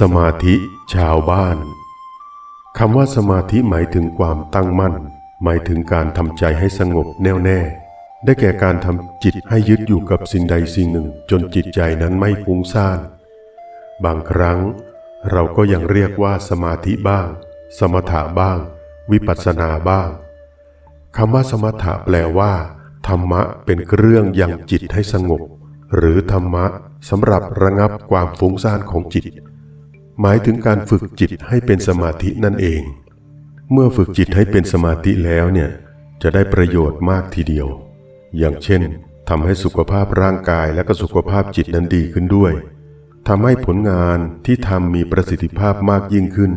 สมาธิชาวบ้านคำว่าสมาธิหมายถึงความตั้งมั่น หมายถึงการทำใจให้สงบแน่วแน่ ได้แก่การทำจิตให้ยึดอยู่กับสิ่งใดสิ่งหนึ่ง จนจิตใจนั้นไม่ฟุ้งซ่าน บางครั้ง เราก็ยังเรียกว่าสมาธิบ้าง สมถะบ้าง วิปัสสนาบ้างคำว่าสมถะแปลว่า ธรรมะเป็นเครื่องยังจิตให้สงบ หรือธรรมะสำหรับระงับความฟุ้งซ่านของจิต หมายถึงการฝึกจิตให้เป็นสมาธินั่นเอง เมื่อฝึกจิตให้เป็นสมาธิแล้วเนี่ยจะได้ประโยชน์มากทีเดียว อย่างเช่นทำให้สุขภาพร่างกายและก็สุขภาพจิตนั้นดีขึ้นด้วยทำให้ผลงานที่ทำมีประสิทธิภาพมากยิ่งขึ้น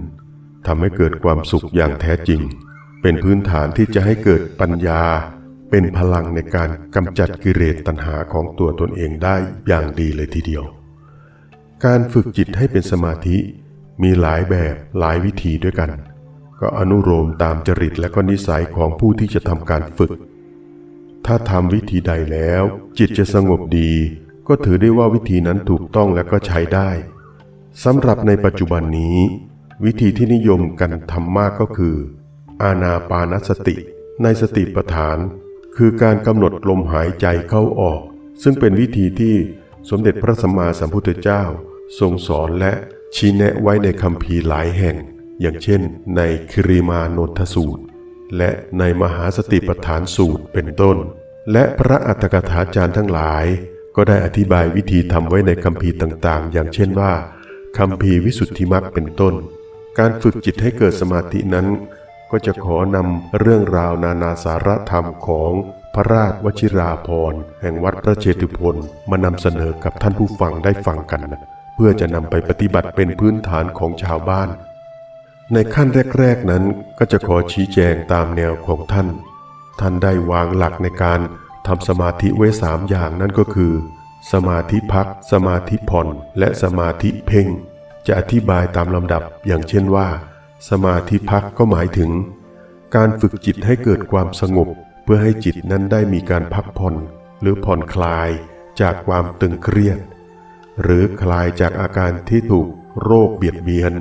ทำให้เกิดความสุขอย่างแท้จริง เป็นพื้นฐานที่จะให้เกิดปัญญา เป็นพลังในการกำจัดกิเลสตัณหาของตัวตนเองได้อย่างดีเลยทีเดียว การฝึกจิตให้เป็นสมาธิมีหลายแบบหลายวิธีด้วยกัน ก็อนุโลมตามจริตและก็นิสัยของผู้ที่จะทำการฝึก ถ้าทำวิธีใดแล้ว จิตจะสงบดี ก็ถือได้ว่าวิธีนั้นถูกต้องและก็ใช้ได้สำหรับในปัจจุบันนี้ วิธีที่นิยมกันทำมากก็คือ อาณาปานสติ ในสติปัฏฐาน คือการกำหนดลมหายใจเข้าออก ซึ่งเป็นวิธีที่สมเด็จพระสัมมาสัมพุทธเจ้า ทรงสอนและชี้แนะไว้ในคำพีหลายแห่ง อย่างเช่น ในคิริมานนทสูตร และในมหาสติปัฏฐานสูตรเป็นต้น และพระอัตถกถาจารย์ทั้งหลาย ก็ได้อธิบายวิธีทำไว้ในคำพีต่างๆ อย่างเช่นว่าคำพีวิสุทธิมรรคเป็นต้น การฝึกจิตให้เกิดสมาธินั้น ก็จะขอนำเรื่องราวนานาสาระธรรมของพระราชวชิราภรณ์แห่งวัดพระเชตุพนมานำเสนอกับท่านผู้ฟังได้ฟังกันนะ เพื่อจะนำไปปฏิบัติเป็นพื้นฐานของชาวบ้าน ในขั้นแรก ๆนั้นก็จะขอชี้แจงตามแนวของท่าน ท่านได้วางหลักในการทำสมาธิไว้สามอย่างนั่นก็คือ สมาธิพัก สมาธิผ่อน และสมาธิเพ่ง จะอธิบายตามลำดับอย่างเช่นว่า สมาธิพักก็หมายถึง การฝึกจิตให้เกิดความสงบ เพื่อให้จิตนั้นได้มีการพักผ่อน หรือผ่อนคลายจากความตึงเครียด หรือคลายจากอาการที่ถูกโรคเบียดเบียน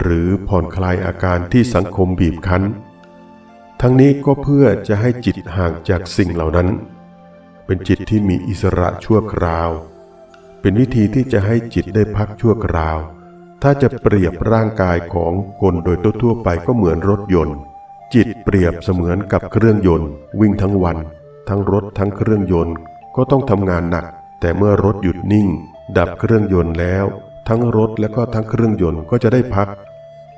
หรือผ่อนคลายอาการที่สังคมบีบคั้น ทั้งนี้ก็เพื่อจะให้จิตห่างจากสิ่งเหล่านั้น เป็นจิตที่มีอิสระชั่วคราว เป็นวิธีที่จะให้จิตได้พักชั่วคราว ถ้าจะเปรียบร่างกายของคนโดยทั่วไปก็เหมือนรถยนต์ จิตเปรียบเสมือนกับเครื่องยนต์ วิ่งทั้งวัน ทั้งรถทั้งเครื่องยนต์ก็ต้องทำงานหนัก แต่เมื่อรถหยุดนิ่ง ดับเครื่องยนต์แล้ว ทั้งรถและก็ทั้งเครื่องยนต์ก็จะได้พัก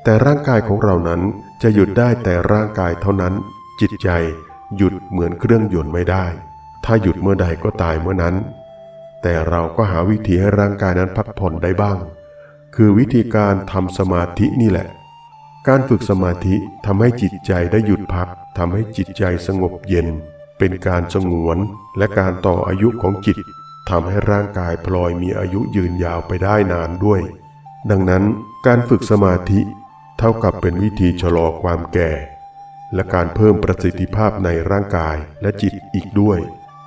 แต่ร่างกายของเรานั้นจะหยุดได้แต่ร่างกายเท่านั้น จิตใจหยุดเหมือนเครื่องยนต์ไม่ได้ ถ้าหยุดเมื่อใดก็ตายเมื่อนั้น แต่เราก็หาวิธีให้ร่างกายนั้นพักผ่อนได้บ้าง คือวิธีการทำสมาธินี่แหละ การฝึกสมาธิทำให้จิตใจได้หยุดพักทำให้จิตใจสงบเย็น เป็นการสงวนและการต่ออายุของจิต ทำให้ร่างกายพลอยมีอายุยืนยาวไปได้นานด้วย ดังนั้นการฝึกสมาธิเท่ากับเป็นวิธีชะลอความแก่ และการเพิ่มประสิทธิภาพในร่างกายและจิตอีกด้วย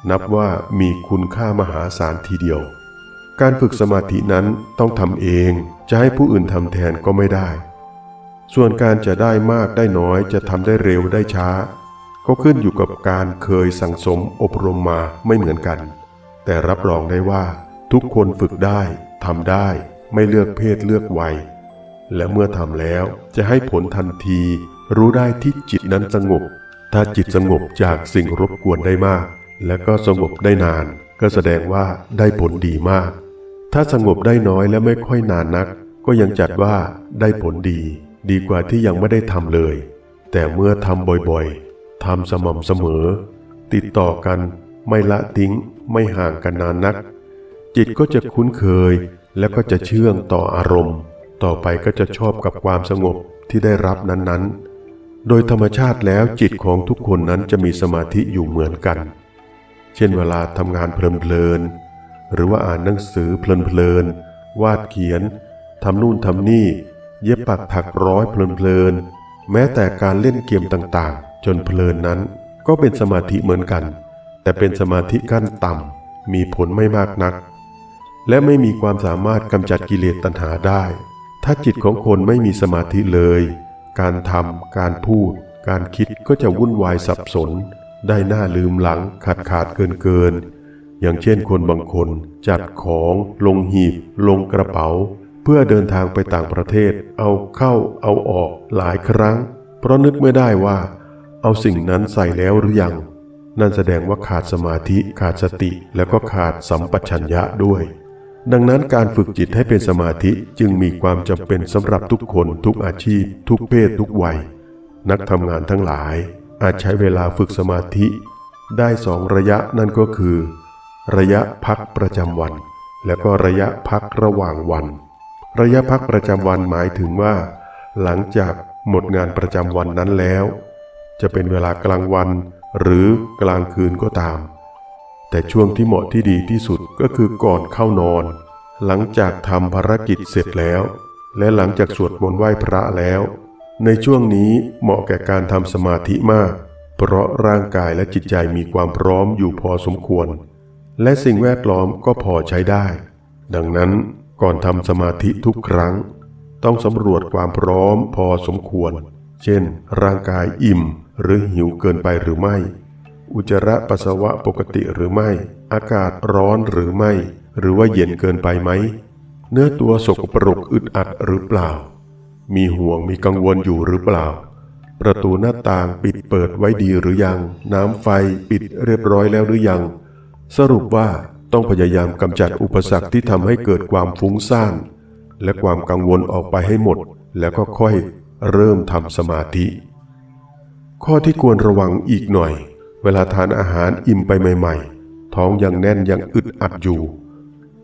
นับว่ามีคุณค่ามหาศาลทีเดียว การฝึกสมาธินั้นต้องทำเองจะให้ผู้อื่นทำแทนก็ไม่ได้ ส่วนการจะได้มากได้น้อยจะทำได้เร็วได้ช้า ก็ขึ้นอยู่กับการเคยสั่งสมอบรมมาไม่เหมือนกัน แต่รับรองได้ว่า ทุกคนฝึกได้ทำได้ ไม่เลือกเพศเลือกวัย และเมื่อทำแล้วจะให้ผลทันที รู้ได้ที่จิตนั้นสงบ ถ้าจิตสงบจากสิ่งรบกวนได้มาก และก็สงบได้นาน ก็แสดงว่าได้ผลดีมาก ถ้าสงบได้น้อยและไม่ค่อยนานนัก ก็ยังจัดว่าได้ผลดี ดีกว่าที่ยังไม่ได้ทำเลย แต่เมื่อทำบ่อยๆทำสม่ำเสมอ ติดต่อกัน ไม่ละทิ้งไม่ห่างกันนานนัก จิตก็จะคุ้นเคยและก็จะเชื่องต่ออารมณ์ ต่อไปก็จะชอบกับความสงบที่ได้รับนั้นๆ โดยธรรมชาติแล้วจิตของทุกคนนั้นจะมีสมาธิอยู่เหมือนกัน เช่นเวลาทำงานเพลินๆหรือว่าอ่านหนังสือเพลินๆวาดเขียนทำนู่นทำนี่ เย็บปักถักร้อยเพลินๆแม้แต่การเล่นเกมต่างๆ จนเพลินนั้นก็เป็นสมาธิเหมือนกัน แต่เป็นสมาธิขั้นต่ำมีผลไม่มากนัก และไม่มีความสามารถกำจัดกิเลสตัณหาได้ ถ้าจิตของคนไม่มีสมาธิเลย การทำการพูด การคิดก็จะวุ่นวายสับสน ได้หน้าลืมหลังขาดขาดเกินเกิน อย่างเช่นคนบางคนจัดของลงหีบ ลงกระเป๋า เพื่อเดินทางไปต่างประเทศ เอาเข้าเอาออกหลายครั้ง เพราะนึกไม่ได้ว่า เอาสิ่งนั้นใส่แล้วหรือยัง นั่นแสดงว่าขาดสมาธิขาดสติ แล้วก็ขาดสัมปชัญญะด้วย ดังนั้นการฝึกจิตให้เป็นสมาธิจึงมีความจำเป็นสำหรับทุกคนทุกอาชีพ ทุกเพศทุกวัย นักทำงานทั้งหลาย อาจใช้เวลาฝึกสมาธิ ได้สองระยะนั่นก็คือ ระยะพักประจำวัน และก็ระยะพักระหว่างวัน ระยะพักประจำวันหมายถึงว่า หลังจากหมดงานประจำวันนั้นแล้ว จะเป็นเวลากลางวัน หรือกลางคืนก็ตาม แต่ช่วงที่เหมาะที่ดีที่สุดก็คือก่อนเข้านอน หลังจากทำภารกิจเสร็จแล้ว และหลังจากสวดมนต์ไหว้พระแล้ว ในช่วงนี้เหมาะแก่การทำสมาธิมาก เพราะร่างกายและจิตใจมีความพร้อมอยู่พอสมควร และสิ่งแวดล้อมก็พอใช้ได้ ดังนั้นก่อนทำสมาธิทุกครั้ง ต้องสำรวจความพร้อมพอสมควร เช่น ร่างกายอิ่ม หรือหิวเกินไปหรือไม่ อุจจาระปัสสาวะปกติหรือไม่ อากาศร้อนหรือไม่ หรือว่าเย็นเกินไปไหม เนื้อตัวสกปรกอึดอัดหรือเปล่า มีห่วงมีกังวลอยู่หรือเปล่า ประตูหน้าต่างปิดเปิดไว้ดีหรือยัง น้ำไฟปิดเรียบร้อยแล้วหรือยัง สรุปว่าต้องพยายามกำจัดอุปสรรคที่ทำให้เกิดความฟุ้งซ่านและความกังวลออกไปให้หมด แล้วก็ค่อยเริ่มทำสมาธิ ข้อที่ควรระวังอีกหน่อย เวลาทานอาหารอิ่มไปใหม่ ๆ ท้องยังแน่นยังอึดอัดอยู่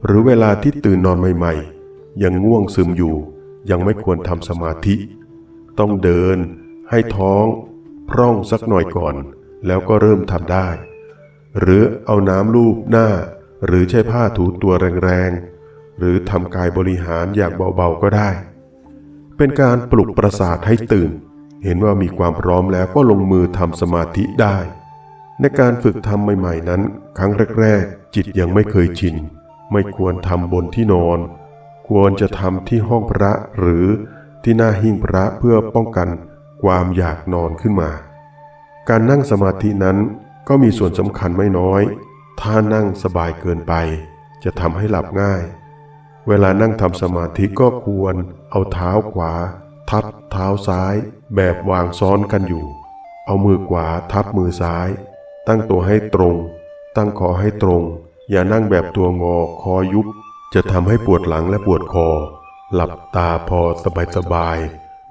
หรือเวลาที่ตื่นนอนใหม่ ๆ ยังง่วงซึมอยู่ ยังไม่ควรทำสมาธิ ต้องเดิน ให้ท้องพร่องสักหน่อยก่อน แล้วก็เริ่มทำได้ หรือเอาน้ำลูบหน้า หรือใช้ผ้าถูตัวแรงๆ หรือทำกายบริหารอย่างเบาๆก็ได้ เป็นการปลุกประสาทให้ตื่น เห็นว่ามีความพร้อมแล้วก็ลงมือทำสมาธิได้ ในการฝึกทำใหม่ๆนั้น ครั้งแรกๆ จิตยังไม่เคยชิน ไม่ควรทำบนที่นอน ควรจะทำที่ห้องพระหรือที่หน้าหิ้งพระเพื่อป้องกันความอยากนอนขึ้นมา การนั่งสมาธินั้นก็มีส่วนสำคัญไม่น้อย ถ้านั่งสบายเกินไป จะทำให้หลับง่าย เวลานั่งทำสมาธิก็ควรเอาเท้าขวา ทับเท้าซ้าย แบบวางซ้อนกันอยู่ เอามือขวาทับมือซ้าย ตั้งตัวให้ตรง ตั้งคอให้ตรง อย่านั่งแบบตัวงอคอยุบ จะทำให้ปวดหลังและปวดคอ หลับตาพอสบายสบาย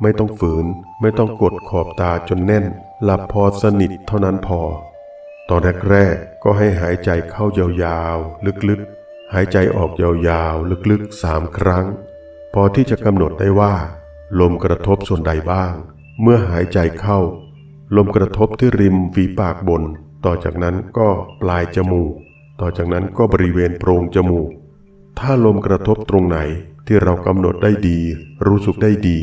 ไม่ต้องฝืน ไม่ต้องกดขอบตาจนแน่น หลับพอสนิทเท่านั้นพอ ตอนแรกๆก็ให้หายใจเข้ายาวๆ ลึกๆ หายใจออกยาวๆ ลึกๆสามครั้ง พอที่จะกำหนดได้ว่า ลมกระทบส่วนใดบ้าง เมื่อหายใจเข้า ลมกระทบที่ริมฝีปากบน ต่อจากนั้นก็ปลายจมูก ต่อจากนั้นก็บริเวณโพรงจมูก ถ้าลมกระทบตรงไหนที่เรากำหนดได้ดี รู้สึกได้ดี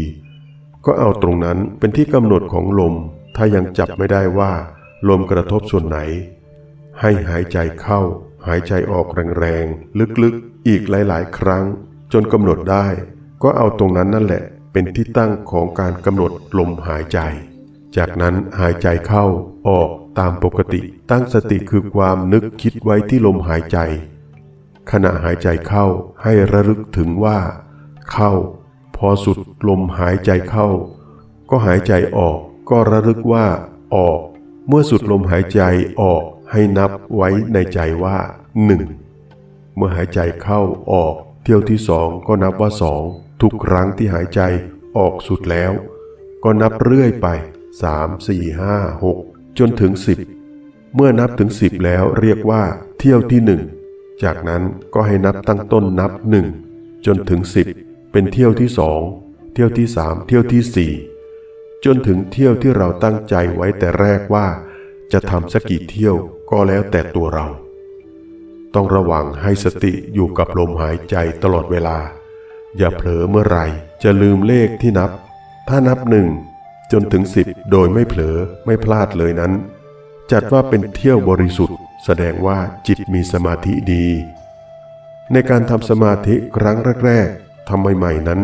ก็เอาตรงนั้นเป็นที่กำหนดของลม ถ้ายังจับไม่ได้ว่า ลมกระทบส่วนไหน ให้หายใจเข้า หายใจออกแรงๆ ลึกๆ อีกหลายๆ ครั้ง จนกำหนดได้ ก็เอาตรงนั้นนั่นแหละ เป็นที่ตั้งของการกำหนดลมหายใจ จากนั้นหายใจเข้าออกตามปกติ ตั้งสติคือความนึกคิดไว้ที่ลมหายใจ ขณะหายใจเข้าให้ระลึกถึงว่า เข้า พอสุดลมหายใจเข้า ก็หายใจออก ก็ระลึกว่า ออก เมื่อสุดลมหายใจออกให้นับไว้ในใจว่าหนึ่งเมื่อหายใจเข้าออก เที่ยวที่สองก็นับว่าสอง ทุกครั้งที่หายใจออกสุดแล้ว ก็นับเรื่อยไปสามสี่ห้าหกจนถึงสิบเมื่อนับถึงสิบแล้วเรียกว่าเที่ยวที่หนึ่งจากนั้นก็ให้นับตั้งต้นนับหนึ่งจนถึงสิบเป็นเที่ยวที่สองเที่ยวที่สามเที่ยวที่สี่จนถึงเที่ยวที่เราตั้งใจไว้แต่แรกว่า จะทำสักกี่เที่ยวก็แล้วแต่ตัวเรา ต้องระวังให้สติอยู่กับลมหายใจตลอดเวลา อย่าเผลอเมื่อไหร่ จะลืมเลขที่นับ ถ้านับหนึ่งจนถึงสิบโดยไม่เผลอไม่พลาดเลยนั้น จัดว่าเป็นเที่ยวบริสุทธิ์ แสดงว่าจิตมีสมาธิดี ในการทำสมาธิครั้งแรกๆทำใหม่ๆนั้น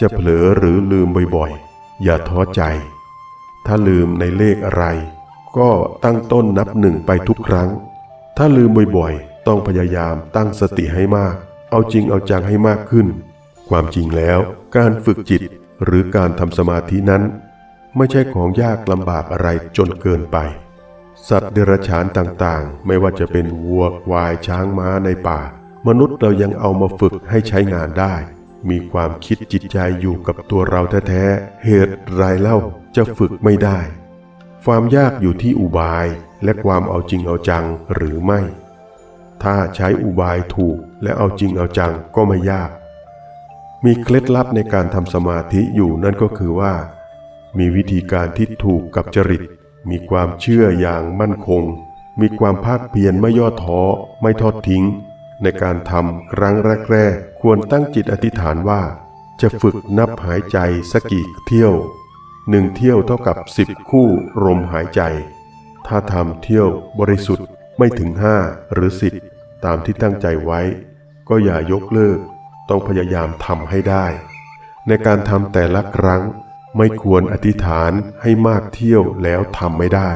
จจะเผลอหรือลืมบ่อยๆ อย่าท้อใจ ถ้าลืมในเลขอะไร ก็ตั้งต้นนับหนึ่งไปทุกครั้ง ถ้าลืมบ่อยๆ ต้องพยายามตั้งสติให้มาก เอาจริงเอาจังให้มากขึ้น ความจริงแล้วการฝึกจิตหรือการทำสมาธินั้น ไม่ใช่ของยากลำบากอะไรจนเกินไป สัตว์เดรัจฉานต่างๆ ไม่ว่าจะเป็นวัวควายช้างม้าในป่า มนุษย์เรายังเอามาฝึกให้ใช้งานได้ มีความคิดจิตใจอยู่กับตัวเราแท้ๆเหตุไรเล่าจะฝึกไม่ได้ ความยากอยู่ที่อุบายและความเอาจริงเอาจังหรือไม่ ถ้าใช้อุบายถูกและเอาจริงเอาจังก็ไม่ยาก มีเคล็ดลับในการทำสมาธิอยู่นั่นก็คือว่า มีวิธีการที่ถูกกับจริต มีความเชื่ออย่างมั่นคง มีความภาคเพียรไม่ย่อท้อ ไม่ทอดทิ้ง ในการทำครั้งแรกๆควรตั้งจิตอธิษฐานว่า จะฝึกนับหายใจสักกี่เที่ยวหนึ่งเที่ยวเท่ากับสิบคู่ลมหายใจ ถ้าทำเที่ยวบริสุทธิ์ไม่ถึงห้าหรือสิบตามที่ตั้งใจไว้ ก็อย่ายกเลิก ต้องพยายามทำให้ได้ ในการทำแต่ละครั้งไม่ควรอธิษฐานให้มากเที่ยวแล้วทำไม่ได้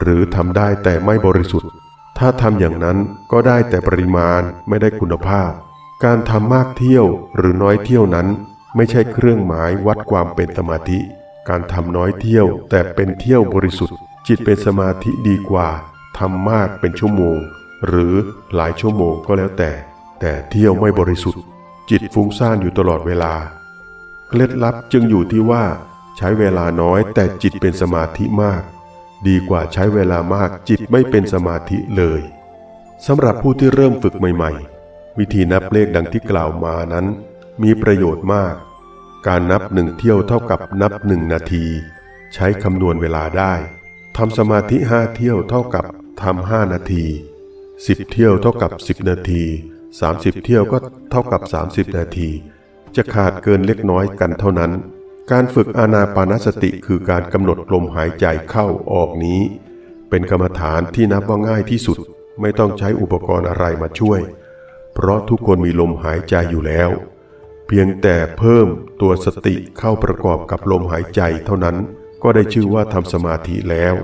หรือทำได้แต่ไม่บริสุทธิ์ ถ้าทำอย่างนั้นก็ได้แต่ปริมาณไม่ได้คุณภาพ การทำมากเที่ยวหรือน้อยเที่ยวนั้น ไม่ใช่เครื่องหมายวัดความเป็นสมาธิ การทำน้อยเที่ยวแต่เป็นเที่ยวบริสุทธิ์ จิตเป็นสมาธิดีกว่าทำมากเป็นชั่วโมง หรือหลายชั่วโมงก็แล้วแต่ แต่เที่ยวไม่บริสุทธิ์ จิตฟุ้งซ่านอยู่ตลอดเวลา เคล็ดลับจึงอยู่ที่ว่า ใช้เวลาน้อยแต่จิตเป็นสมาธิมาก ดีกว่าใช้เวลามากจิตไม่เป็นสมาธิเลยสำหรับผู้ที่เริ่มฝึกใหม่ ๆ วิธีนับเลขดังที่กล่าวมานั้น มีประโยชน์มาก การนับหนึ่งเที่ยวเท่ากับนับหนึ่งนาที ใช้คำนวณเวลาได้ทำสมาธิห้าเที่ยวเท่ากับทำห้านาทีสิบเที่ยวเท่ากับสิบนาที สามสิบเที่ยวก็เท่ากับสามสิบนาที จะขาดเกินเล็กน้อยกันเท่านั้น การฝึกอานาปานสติคือการกำหนดลมหายใจเข้าออกนี้ เป็นกรรมฐานที่นับว่าง่ายที่สุด ไม่ต้องใช้อุปกรณ์อะไรมาช่วย เพราะทุกคนมีลมหายใจอยู่แล้ว เพียงแต่เพิ่มตัวสติเข้าประกอบกับลมหายใจเท่านั้น ก็ได้ชื่อว่าทำสมาธิแล้ว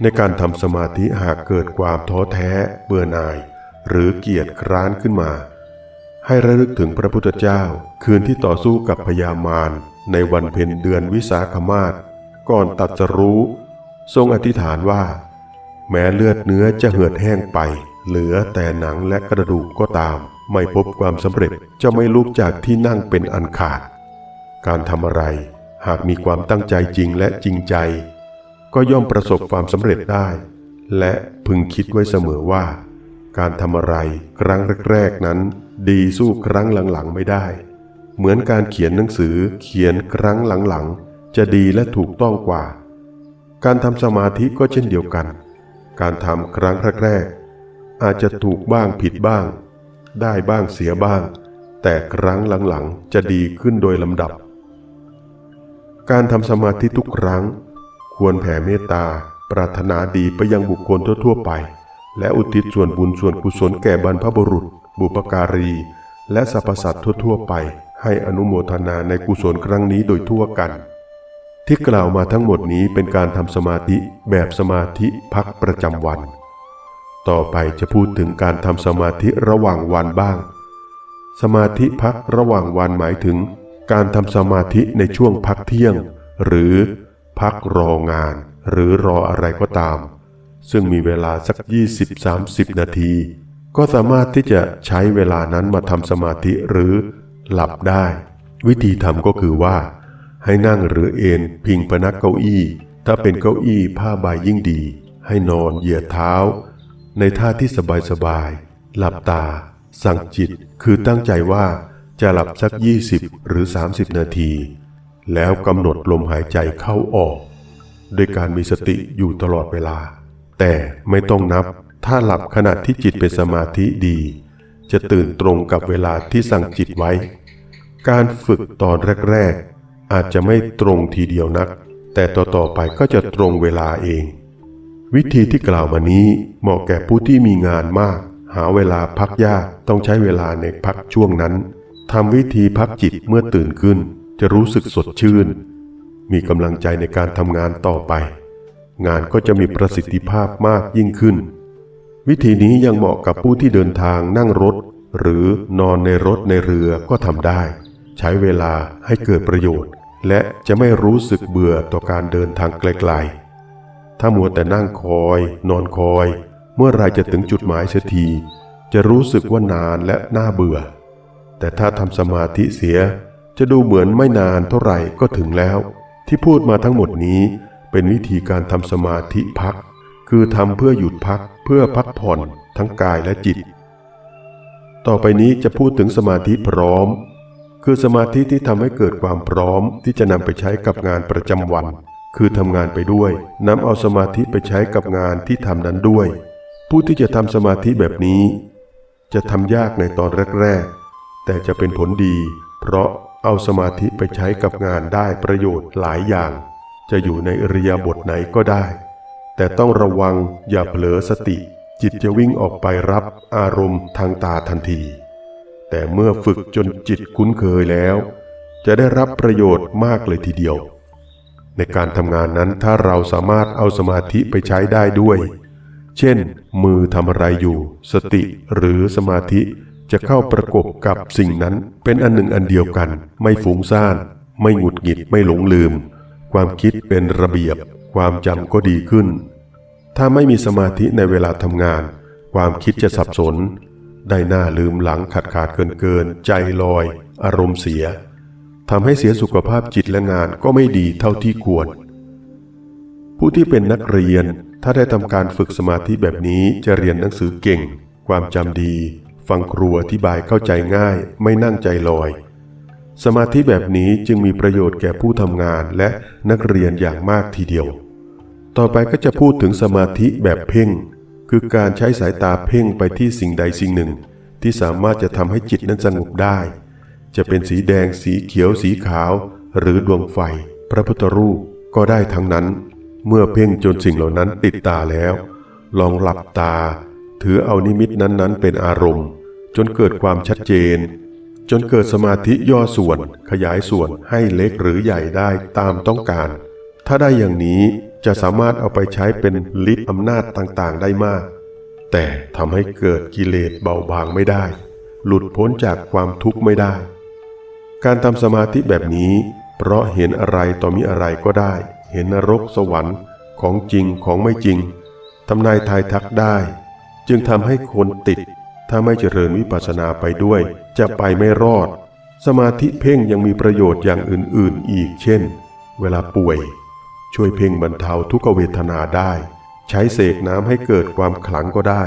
ในการทำสมาธิหากเกิดความท้อแท้เบื่อหน่าย หรือเกียจคร้านขึ้นมา ให้ระลึกถึงพระพุทธเจ้า คืนที่ต่อสู้กับพญามารในวันเพ็ญเดือนวิสาขมาศก่อนตัดสรู้ ทรงอธิษฐานว่า แม้เลือดเนื้อจะเหือดแห้งไป เหลือแต่หนังและกระดูกก็ตาม ไม่พบความสำเร็จจะไม่ลุกจากที่นั่งเป็นอันขาด การทำอะไร หากมีความตั้งใจจริงและจริงใจ ก็ย่อมประสบความสำเร็จได้ และพึงคิดไว้เสมอว่า การทำอะไร ครั้งแรกๆนั้น ดีสู้ครั้งหลังๆไม่ได้ เหมือนการเขียนหนังสือเขียนครั้งหลังๆ จะดีและถูกต้องกว่า การทำสมาธิก็เช่นเดียวกัน การทำครั้งแรกๆอาจจะถูกบ้างผิดบ้าง ได้บ้างเสียบ้าง แต่ครั้งหลังๆ จะดีขึ้นโดยลำดับ การทำสมาธิทุกครั้ง ควรแผ่เมตตา ปรารถนาดีไปยังบุคคลทั่วๆไป และอุทิศส่วนบุญส่วนกุศลแก่บรรพบุรุษ บุปการี และสรรพสัตว์ทั่วๆไป ให้อนุโมทนาในกุศลครั้งนี้โดยทั่วกัน ที่กล่าวมาทั้งหมดนี้เป็นการทำสมาธิแบบสมาธิพักประจำวัน ต่อไปจะพูดถึงการทำสมาธิระหว่างวันบ้าง สมาธิพักระหว่างวันหมายถึง การทำสมาธิในช่วงพักเที่ยง หรือพักรองาน หรือรออะไรก็ตาม ซึ่งมีเวลาสัก 20-30 นาที ก็สามารถที่จะใช้เวลานั้นมาทำสมาธิหรือหลับได้ วิธีทำก็คือว่า ให้นั่งหรือเอนพิงพนักเก้าอี้ ถ้าเป็นเก้าอี้ผ้าใบยิ่งดี ให้นอนเหยียดเท้า ในท่าที่สบายๆหลับตา สั่งจิตคือตั้งใจว่าจะหลับสัก 20 หรือ 30 นาที แล้วกำหนดลมหายใจเข้าออก โดยการมีสติอยู่ตลอดเวลา แต่ไม่ต้องนับ ถ้าหลับขณะที่จิตเป็นสมาธิดี จะตื่นตรงกับเวลาที่สั่งจิตไว้ การฝึกตอนแรก ๆ อาจจะไม่ตรงทีเดียวนัก แต่ต่อๆไปก็จะตรงเวลาเอง วิธีที่กล่าวมานี้เหมาะแก่ผู้ที่มีงานมาก หาเวลาพักยากต้องใช้เวลาในพักช่วงนั้นทำวิธีพักจิตเมื่อตื่นขึ้น จะรู้สึกสดชื่น มีกำลังใจในการทำงานต่อไป งานก็จะมีประสิทธิภาพมากยิ่งขึ้น วิธีนี้ยังเหมาะกับผู้ที่เดินทางนั่งรถ หรือนอนในรถในเรือก็ทำได้ ใช้เวลาให้เกิดประโยชน์ และจะไม่รู้สึกเบื่อต่อการเดินทางไกลๆ ถ้ามัวแต่นั่งคอย นอนคอย เมื่อไรจะถึงจุดหมายเสียทีจะรู้สึกว่านานและน่าเบื่อ แต่ถ้าทำสมาธิเสียจะดูเหมือนไม่นานเท่าไหร่ก็ถึงแล้ว ที่พูดมาทั้งหมดนี้ เป็นวิธีการทำสมาธิพัก คือทำเพื่อหยุดพักเพื่อพักผ่อนทั้งกายและจิต ต่อไปนี้จะพูดถึงสมาธิพร้อม คือสมาธิที่ทำให้เกิดความพร้อมที่จะนำไปใช้กับงานประจำวัน คือทำงานไปด้วยนำเอาสมาธิไปใช้กับงานที่ทำนั้นด้วย ผู้ที่จะทำสมาธิแบบนี้ จะทำยากในตอนแรกๆ แต่จะเป็นผลดี เพราะเอาสมาธิไปใช้กับงานได้ประโยชน์หลายอย่าง จะอยู่ในอริยาบทไหนก็ได้ แต่ต้องระวังอย่าเผลอสติ จิตจะวิ่งออกไปรับอารมณ์ทางตาทันที แต่เมื่อฝึกจนจิตคุ้นเคยแล้ว จะได้รับประโยชน์มากเลยทีเดียว ในการทำงานนั้นถ้าเราสามารถเอาสมาธิไปใช้ได้ด้วย เช่น มือทำอะไรอยู่ สติหรือสมาธิจะเข้าประกบกับสิ่งนั้นเป็นอันหนึ่งอันเดียวกัน ไม่ฟุ้งซ่าน ไม่หงุดหงิดไม่หลงลืม ความคิดเป็นระเบียบ ความจำก็ดีขึ้น ถ้าไม่มีสมาธิในเวลาทำงาน ความคิดจะสับสน ได้หน้าลืมหลังขาดขาดเกินเกิน ใจลอย อารมณ์เสียทำให้เสียสุขภาพจิตและงานก็ไม่ดีเท่าที่ควร ผู้ที่เป็นนักเรียนถ้าได้ทำการฝึกสมาธิแบบนี้จะเรียนหนังสือเก่ง ความจำดี ฟังครูอธิบายเข้าใจง่าย ไม่นั่งใจลอย สมาธิแบบนี้จึงมีประโยชน์แก่ผู้ทำงานและนักเรียนอย่างมากทีเดียว ต่อไปก็จะพูดถึงสมาธิแบบเพ่ง คือการใช้สายตาเพ่งไปที่สิ่งใดสิ่งหนึ่ง ที่สามารถจะทำให้จิตนั้นสงบได้ จะเป็นสีแดงสีเขียวสีขาว หรือดวงไฟ พระพุทธรูปก็ได้ทั้งนั้น เมื่อเพ่งจนสิ่งเหล่านั้นติดตาแล้ว ลองหลับตา ถือเอานิมิตนั้นๆ เป็นอารมณ์ จนเกิดความชัดเจน จนเกิดสมาธิย่อส่วนขยายส่วนให้เล็กหรือใหญ่ได้ตามต้องการ ถ้าได้อย่างนี้จะสามารถเอาไปใช้เป็นฤทธิ์อำนาจต่างๆได้มาก แต่ทำให้เกิดกิเลสเบาบางไม่ได้ หลุดพ้นจากความทุกข์ไม่ได้ การทำสมาธิแบบนี้ เพราะเห็นอะไรต่อมีอะไรก็ได้ เห็นนรกสวรรค์ของจริงของไม่จริงทำนายทายทักได้ จึงทำให้คนติดถ้าไม่เจริญวิปัสสนาไปด้วย จะไปไม่รอด สมาธิเพ่งยังมีประโยชน์อย่างอื่นๆ อีกเช่น เวลาป่วย ช่วยเพ่งบรรเทาทุกขเวทนาได้ ใช้เสกน้ำให้เกิดความขลังก็ได้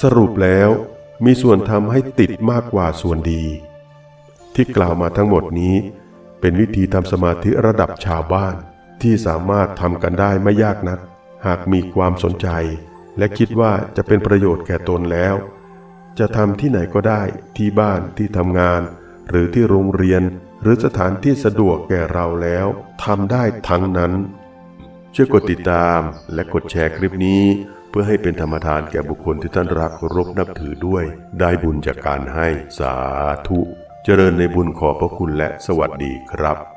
สรุปแล้วมีส่วนทำให้ติดมากกว่าส่วนดี ที่กล่าวมาทั้งหมดนี้ เป็นวิธีทำสมาธิระดับชาวบ้านที่สามารถทำกันได้ไม่ยากนัก หากมีความสนใจ และคิดว่าจะเป็นประโยชน์แก่ตนแล้ว จะทำที่ไหนก็ได้ที่บ้านที่ทำงาน หรือที่โรงเรียนหรือสถานที่สะดวกแก่เราแล้วทำได้ทั้งนั้น ช่วยกดติดตามและกดแชร์คลิปนี้ เพื่อให้เป็นธรรมทานแก่บุคคลที่ท่านรักเคารพนับถือด้วย ได้บุญจากการให้สาธุ เจริญในบุญขอบพระคุณและสวัสดีครับ